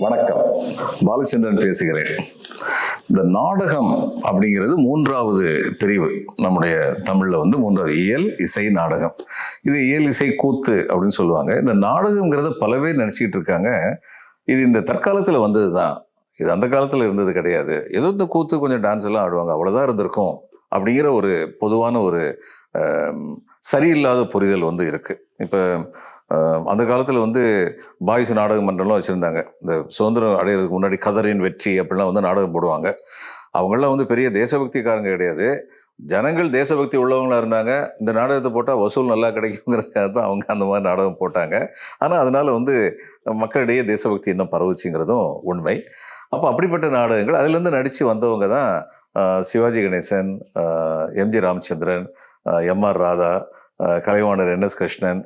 வணக்கம். பாலச்சந்திரன் பேசுகிறேன். இந்த நாடகம் அப்படிங்கிறது மூன்றாவது பிரிவு நம்முடைய தமிழில் வந்து மூன்றாவது இயல் இசை நாடகம். இது இயல் இசை கூத்து அப்படின்னு சொல்லுவாங்க. இந்த நாடகங்கிறத பல பேர் இருக்காங்க. இது இந்த தற்காலத்தில் வந்தது தான் இது அந்த காலத்தில் இருந்தது கிடையாது. ஏதோ இந்த கூத்து கொஞ்சம் டான்ஸ் எல்லாம் ஆடுவாங்க. அவ்வளோதான் இருந்திருக்கும் அப்படிங்கிற ஒரு பொதுவான ஒரு சரியில்லாத புரிதல் வந்து இருக்குது இப்போ அந்த காலத்தில் வந்து பாய்ஸ் நாடக மன்றம்லாம் வச்சுருந்தாங்க. இந்த சுதந்திரம் அடையிறதுக்கு முன்னாடி கதரின் வெற்றி அப்படிலாம் வந்து நாடகம் போடுவாங்க. அவங்களாம் வந்து பெரிய தேசபக்திக்காரங்க கிடையாது. ஜனங்கள் தேசபக்தி உள்ளவங்களா இருந்தாங்க. இந்த நாடகத்தை போட்டால் வசூல் நல்லா கிடைக்குங்கிறதுக்காக தான் அவங்க அந்த மாதிரி நாடகம் போட்டாங்க. ஆனால் அதனால் வந்து மக்களிடையே தேசபக்தி இன்னும் பரவுச்சுங்கிறதும் உண்மை. அப்போ அப்படிப்பட்ட நாடகங்கள் அதுலேருந்து நடித்து வந்தவங்க தான் Sivaji Ganesan MG Ramachandran MR Radha Kalaivanar N S Krishnan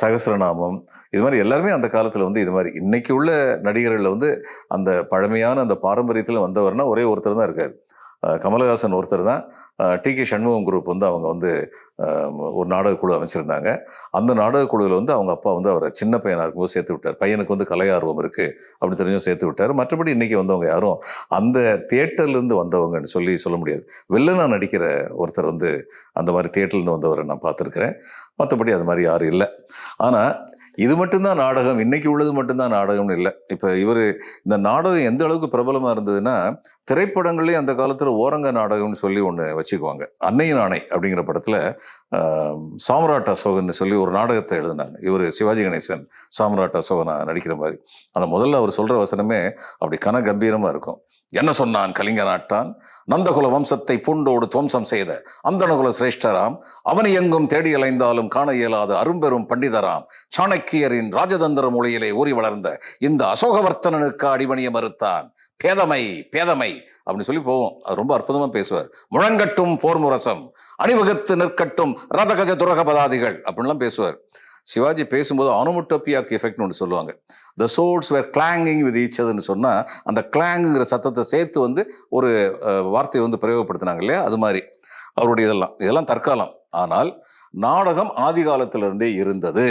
Sahasranamam. Sahasranamam இது மாதிரி எல்லாருமே அந்த காலத்தில் வந்து இது மாதிரி. இன்னைக்கு உள்ள நடிகர்களில் வந்து அந்த பழமையான அந்த பாரம்பரியத்தில் வந்தவர்னா ஒரே ஒருத்தர் தான் இருக்கார். கமலஹாசன் ஒருத்தர் தான் டி கே சண்முகம் குரூப் வந்து அவங்க வந்து ஒரு நாடக குழு அமைச்சிருந்தாங்க. அந்த நாடக குழுவில் வந்து அவங்க அப்பா வந்து அவரை சின்ன பையனாக இருக்கும்போது சேர்த்து விட்டார். பையனுக்கு வந்து கலை ஆர்வம் இருக்குது அப்படி தெரிஞ்சும் சேர்த்து விட்டார். மற்றபடி இன்றைக்கி வந்தவங்க யாரும் அந்த தியேட்டர்லேருந்து வந்தவங்கன்னு சொல்லி சொல்ல முடியாது. வில்லனா நடிக்கிற ஒருத்தர் வந்து அந்த மாதிரி தியேட்டர்லேருந்து வந்தவரை நான் பார்த்துருக்குறேன். மற்றபடி அது மாதிரி யாரும் இல்லை. ஆனால் இது மட்டும்தான் நாடகம் இன்னைக்கு உள்ளது மட்டும்தான் நாடகம்னு இல்லை. இப்போ இவர் இந்த நாடகம் எந்த அளவுக்கு பிரபலமாக இருந்ததுன்னா திரைப்படங்கள்லேயும் அந்த காலத்தில் ஓரங்க நாடகம்னு சொல்லி ஒன்று வச்சுக்குவாங்க. அன்னையின் ஆணை அப்படிங்கிற படத்தில் சாம்ராட் அசோகன் சொல்லி ஒரு நாடகத்தை எழுதினாங்க. இவர் சிவாஜி கணேசன் சாம்ராட் அசோகனா நடிக்கிற மாதிரி. அந்த முதல்ல அவர் சொல்கிற வசனமே அப்படி கன கம்பீரமாக இருக்கும். என்ன சொன்னான் கலிங்க நாட்டான் நந்தகுல வம்சத்தை பூண்டோடு துவம்சம் செய்த அந்தனகுல சிரேஷ்டராம் அவனை எங்கும் தேடி அலைந்தாலும் காண இயலாத அரும்பெரும் பண்டிதராம் சாணக்கியரின் ராஜதந்திர மொழியிலே ஊறி வளர்ந்த இந்த அசோகவர்த்தனனுக்கு அடிபணிய மறுத்தான். பேதமை பேதமை அப்படின்னு சொல்லி போவோம். அது ரொம்ப அற்புதமா பேசுவார். முழங்கட்டும் போர் முரசம் அணிவகுத்து நிற்கட்டும் ரதகஜ துரக பதாதிகள் அப்படின்லாம் பேசுவார். சிவாஜி பேசும்போது ஆனோமோட்டோபியாக் எஃபெக்ட்னு ஒன்று சொல்லுவாங்க. த சோர்ட்ஸ் வேர் கிளாங்கிங் வித் ஈச்சதுன்னு சொன்னால் அந்த கிளாங்குங்கிற சத்தத்தை சேர்த்து வந்து ஒரு வார்த்தையை வந்து பிரயோகப்படுத்தினாங்க இல்லையா? அது மாதிரி. அவருடைய இதெல்லாம் இதெல்லாம் தற்காலம். ஆனால் நாடகம் ஆதி காலத்திலிருந்தே இருந்தது.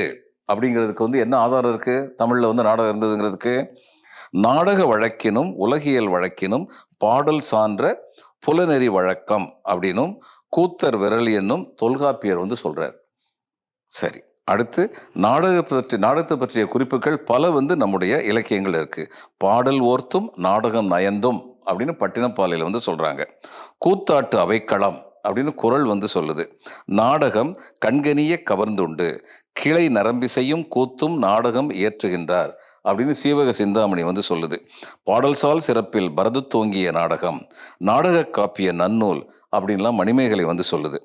அப்படிங்கிறதுக்கு வந்து என்ன ஆதாரம் இருக்குது தமிழில் வந்து நாடகம் இருந்ததுங்கிறதுக்கு. நாடக வழக்கினும் உலகியல் வழக்கினும் பாடல் சான்ற புலநெறி வழக்கம் அப்படின்னும் கூத்தர் விரல் என்னும் தொல்காப்பியர் வந்து சொல்கிறார் சரி. அடுத்து நாடக பற்றி நாடகத்தை பற்றிய குறிப்புகள் பல வந்து நம்முடைய இலக்கியங்கள் இருக்குது பாடல் ஓர்த்தும் நாடகம் நயந்தும் அப்படின்னு பட்டினப்பாலையில் வந்து சொல்கிறாங்க கூத்தாட்டு அவைக்களம் அப்படின்னு குரல் வந்து சொல்லுது. நாடகம் கண்கனிய கவர்ந்துண்டு. கிளை நரம்பிசையும் கூத்தும் நாடகம் இயற்றுகின்றார் அப்படின்னு சீவக சிந்தாமணி வந்து சொல்லுது. பாடல்சால் சிறப்பில் பரது தோங்கிய நாடகம் நாடக காப்பிய நன்னூல் அப்படின்லாம் மணிமேகலை வந்து சொல்லுது.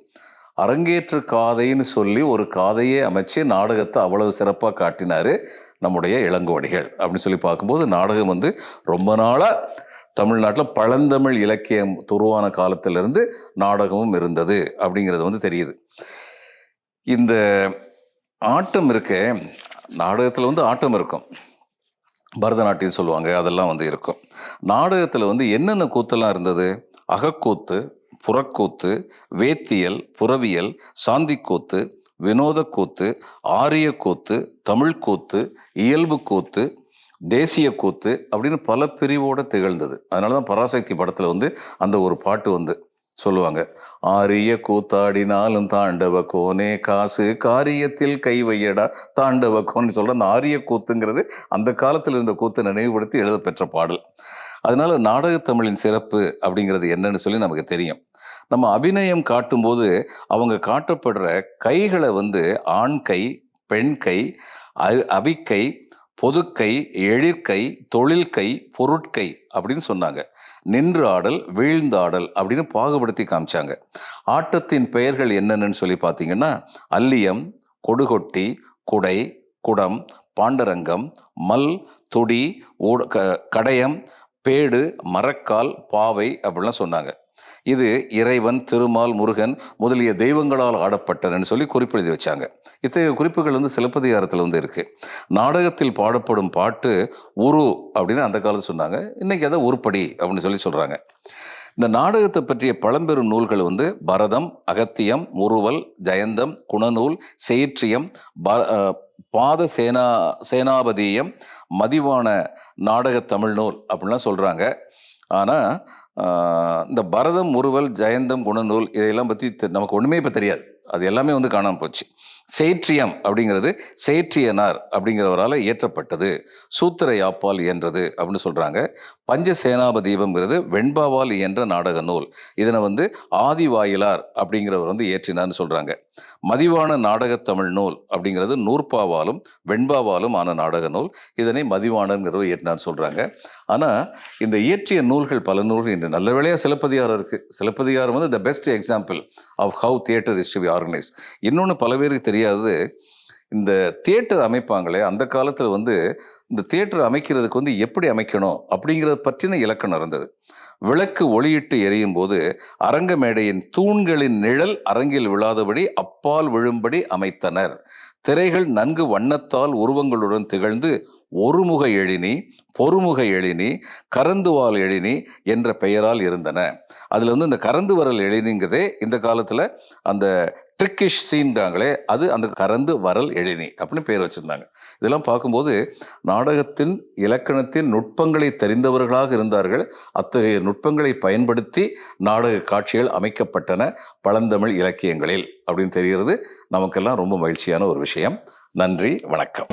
அரங்கேற்று காதைன்னு சொல்லி ஒரு காதையே அமைச்சு நாடகத்தை அவ்வளவு சிறப்பாக காட்டினார் நம்முடைய இளங்கோடிகள். அப்படின்னு சொல்லி பார்க்கும்போது நாடகம் வந்து ரொம்ப நாளாக தமிழ்நாட்டில் பழந்தமிழ் இலக்கியம் துருவான காலத்திலிருந்து நாடகமும் இருந்தது அப்படிங்கிறது வந்து தெரியுது. இந்த ஆட்டம் இருக்க நாடகத்தில் வந்து ஆட்டம் இருக்கும். பரதநாட்டியம் சொல்லுவாங்க அதெல்லாம் வந்து இருக்கும். நாடகத்தில் வந்து என்னென்ன கூத்தெல்லாம் இருந்தது? அகக்கூத்து புறக்கூத்து வேத்தியல் புறவியல் சாந்திக்கூத்து வினோதக்கூத்து ஆரிய கூத்து தமிழ் கூத்து இயல்பு கூத்து தேசிய கூத்து அப்படின்னு பல பிரிவோடு திகழ்ந்தது. அதனால தான் பராசக்தி படத்தில் வந்து அந்த ஒரு பாட்டு வந்து சொல்லுவாங்க. ஆரிய கூத்தாடினாலும் தாண்டவ கோனே காசு காரியத்தில் கை வையடா தாண்டவ கோன்னு சொல்கிற அந்த ஆரிய கூத்துங்கிறது அந்த காலத்தில் இருந்த கூத்தை நினைவுபடுத்தி எழுதப்பெற்ற பாடல். அதனால நாடகத்தமிழின் சிறப்பு அப்படிங்கிறது என்னன்னு சொல்லி நமக்கு தெரியும். நம்ம அபிநயம் காட்டும்போது அவங்க காட்டப்படுற கைகளை வந்து ஆண் கை பெண் கை அ- அவிக்கை பொதுக்கை எழிற்கை தொழில்கை பொருட்கை அப்படின்னு சொன்னாங்க. நின்று ஆடல் வீழ்ந்த ஆடல் அப்படின்னு பாகுபடுத்தி காமிச்சாங்க. ஆட்டத்தின் பெயர்கள் என்னென்னு சொல்லி பார்த்தீங்கன்னா அல்லியம் கொடுகொட்டி குடை குடம் பாண்டரங்கம் மல் துடி க- கடையம் பேடு மரக்கால் பாவை அப்படிலாம் சொன்னாங்க. இது இறைவன் திருமால் முருகன் முதலிய தெய்வங்களால் ஆடப்பட்டதுன்னு சொல்லி குறிப்பெழுதி வச்சாங்க. இத்தகைய குறிப்புகள் வந்து சிலப்பதிகாரத்தில் வந்து இருக்குது நாடகத்தில் பாடப்படும் பாட்டு உரு அப்படின்னு அந்த காலத்தில் சொன்னாங்க. இன்னைக்கு அதை உருப்படி அப்படின்னு சொல்லி சொல்கிறாங்க இந்த நாடகத்தை பற்றிய பழம்பெரும் நூல்கள் வந்து பரதம் அகத்தியம் முறுவல் ஜெயந்தம் குணநூல் செயிற்றியம் ப- பாத சேனா சேனாபதியம் மதிவான நாடக தமிழ் நூல் அப்படின்லாம் சொல்கிறாங்க ஆனால் இந்த பரதம் முறுவல் ஜெயந்தம் குணநூல் இதையெல்லாம் பற்றி நமக்கு ஒன்றுமே இப்போ தெரியாது. அது எல்லாமே வந்து காணாமல் போச்சு. சேற்றியம் அப்படிங்கிறது சேற்றியனார் அப்படிங்கிறவரால் இயற்றப்பட்டது. சூத்திர யாப்பால் இயன்றது அப்படின்னு சொல்கிறாங்க பஞ்ச சேனாபதீபம்ங்கிறது வெண்பாவால் இயன்ற நாடக நூல். இதனை வந்து ஆதிவாயிலார் அப்படிங்கிறவர் வந்து இயற்றினார்னு சொல்கிறாங்க மதிவான நாடகத்தமிழ் நூல் அப்படிங்கிறது நூற்பாவாலும் வெண்பாவாலும் ஆன நாடக நூல். இதனை மதிவானங்கிறவர் இயற்றினார்னு சொல்கிறாங்க ஆனால் இந்த இயற்றிய நூல்கள் பல நூல்கள் இன்று நல்ல வேளையாக சிலப்பதிகாரம் இருக்குது சிலப்பதிகாரம் வந்து the best example of how theatre is to be organise இன்னொன்று பல பேருக்கு தெரியாதது இந்த தியேட்டர் அமைப்பாங்களே அந்த காலத்தில் வந்து இந்த தியேட்டர் அமைக்கிறதுக்கு வந்து எப்படி அமைக்கணும் அப்படிங்கிறத பற்றின இலக்கணம் இருந்தது. விளக்கு ஒளியிட்டு எரியும் போது அரங்க மேடையின் தூண்களின் நிழல் அரங்கில் விழாதபடி அப்பால் விழும்படி அமைத்தனர். திரைகள் நன்கு வண்ணத்தால் உருவங்களுடன் திகழ்ந்து ஒருமுக எழினி பொறுமுக எழினி கரந்துவால் எழினி என்ற பெயரால் இருந்தன. அதில் வந்து இந்த கரந்து வரல் எழினிங்கிறதே இந்த காலத்தில் அந்த ட்ரிக்கிஷ் சீன்றாங்களே அது அந்த கரந்து வரல் எழினி அப்படின்னு பேர் வச்சுருந்தாங்க. இதெல்லாம் பார்க்கும்போது நாடகத்தின் இலக்கணத்தின் நுட்பங்களை தெரிந்தவர்களாக இருந்தார்கள். அத்தகைய நுட்பங்களை பயன்படுத்தி நாடக காட்சிகள் அமைக்கப்பட்டன பழந்தமிழ் இலக்கியங்களில் அப்படின்னு தெரிகிறது. நமக்கெல்லாம் ரொம்ப மகிழ்ச்சியான ஒரு விஷயம். நன்றி வணக்கம்.